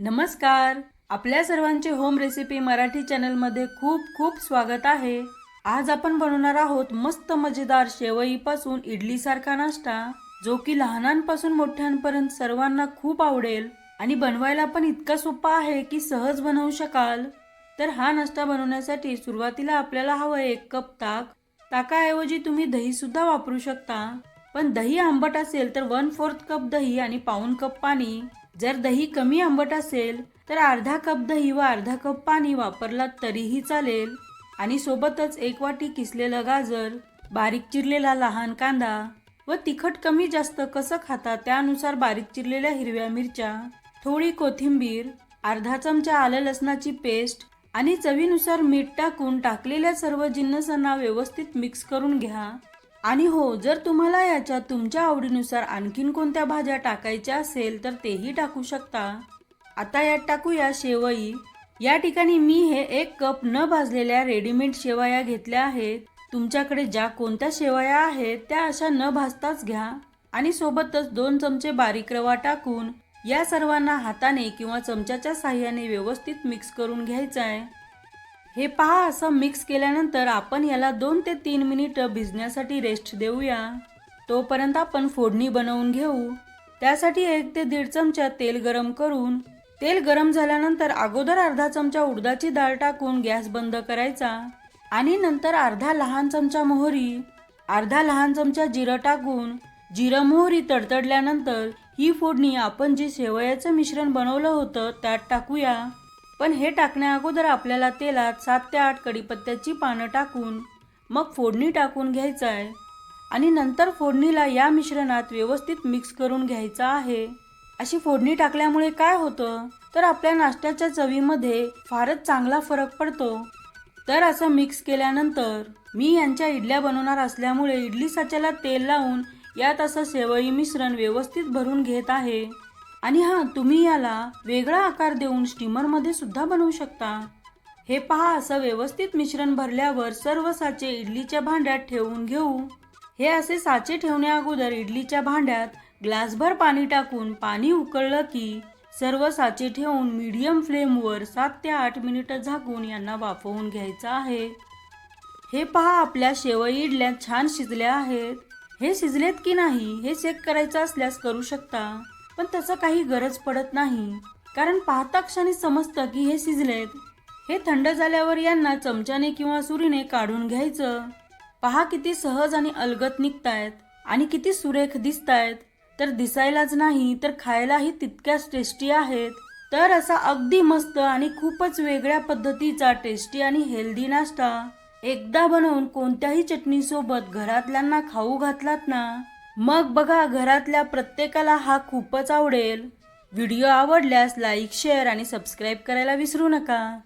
नमस्कार. आपल्या सर्वांचे होम रेसिपी मराठी चॅनलमध्ये खूप खूप स्वागत आहे. आज आपण बनवणार आहोत मस्त मजेदार शेवईपासून इडलीसारखा नाश्ता जो की लहानांपासून मोठ्यांपर्यंत सर्वांना खूप आवडेल. आणि बनवायला पण इतका सोपा आहे की सहज बनवू शकाल. तर हा नाश्ता बनवण्यासाठी सुरुवातीला आपल्याला हवं एक कप ताक. ताकाऐवजी तुम्ही दही सुद्धा वापरू शकता. पण दही आंबट असेल तर वन फोर्थ कप दही आणि पाऊन कप पाणी. जर दही कमी आंबट असेल तर अर्धा कप दही व अर्धा कप पाणी वापरलात तरीही चालेल. आणि सोबतच एक वाटी किसलेलं गाजर बारीक चिरलेला लहान कांदा व तिखट कमी जास्त कसं खाता त्यानुसार बारीक चिरलेल्या हिरव्या मिरच्या थोडी कोथिंबीर अर्धा चमचा आलं लसणाची पेस्ट आणि चवीनुसार मीठ टाकून टाकलेल्या सर्व जिन्नसांना व्यवस्थित मिक्स करून घ्या. आणि हो जर तुम्हाला याच्यात तुमच्या आवडीनुसार आणखीन कोणत्या भाज्या टाकायच्या असेल तर तेही टाकू शकता. आता यात टाकूया शेवई. या ठिकाणी मी हे एक कप न भाजलेल्या रेडीमेड शेवया घेतल्या आहेत. तुमच्याकडे ज्या कोणत्या शेवया आहेत त्या अशा न भाजताच घ्या. आणि सोबतच दोन चमचे बारीक रवा टाकून या सर्वांना हाताने किंवा चमच्याच्या साह्याने व्यवस्थित मिक्स करून घ्यायचं आहे हे पहा असं मिक्स केल्यानंतर आपण याला दोन ते तीन मिनिट भिजण्यासाठी रेस्ट देऊया. तोपर्यंत आपण फोडणी बनवून घेऊ. त्यासाठी एक ते दीड चमचा तेल गरम करून तेल गरम झाल्यानंतर अगोदर अर्धा चमचा उडदाची डाळ टाकून गॅस बंद करायचा आणि नंतर अर्धा लहान चमचा मोहरी अर्धा लहान चमचा जिरं टाकून जिरं मोहरी तडतडल्यानंतर ही फोडणी आपण जे शेवयाचं मिश्रण बनवलं होतं त्यात टाकूया. पण हे टाकण्या अगोदर आपल्याला तेलात सात ते आठ कडीपत्त्याची पानं टाकून मग फोडणी टाकून घ्यायचं आहे आणि नंतर फोडणीला या मिश्रणात व्यवस्थित मिक्स करून घ्यायचं आहे. अशी फोडणी टाकल्यामुळे काय होतं? तर आपल्या नाश्त्याच्या चवीमध्ये फारच चांगला फरक पडतो. तर असं मिक्स केल्यानंतर मी यांच्या इडल्या बनवणार असल्यामुळे इडली साच्याला तेल लावून यात असं शेवई मिश्रण व्यवस्थित भरून घेत आहे. आणि हां तुम्ही याला वेगळा आकार देऊन स्टीमरमध्ये सुद्धा बनवू शकता. हे पहा असं व्यवस्थित मिश्रण भरल्यावर सर्व साचे इडलीच्या भांड्यात ठेवून घेऊ. हे असे साचे ठेवण्या अगोदर इडलीच्या भांड्यात ग्लासभर पाणी टाकून पाणी उकळलं की सर्व साचे ठेवून मीडियम फ्लेमवर सात ते आठ मिनिटं झाकून यांना वाफवून घ्यायचं आहे. हे पहा आपल्या शेवई इडल्या छान शिजल्या आहेत. हे शिजलेत की नाही हे चेक करायचं असल्यास करू शकता. पण त्याचं काही गरज पडत नाही. कारण पाहता क्षणी समजतं की हे शिजलेत. हे थंड झाल्यावर यांना चमच्याने किंवा सुरीने काढून घ्यायचं. पहा किती सहज आणि अलगत निघतायत. आणि किती सुरेख दिसतायत. तर दिसायलाच नाही तर खायलाही तितक्याच टेस्टी आहेत. तर असा अगदी मस्त आणि खूपच वेगळ्या पद्धतीचा टेस्टी आणि हेल्दी नाश्ता एकदा बनवून कोणत्याही चटणीसोबत घरातल्यांना खाऊ घातलात ना? मग बघा घरातल्या प्रत्येकाला हा खूपच आवडेल. व्हिडिओ आवडल्यास लाईक शेअर आणि सबस्क्राईब करायला विसरू नका.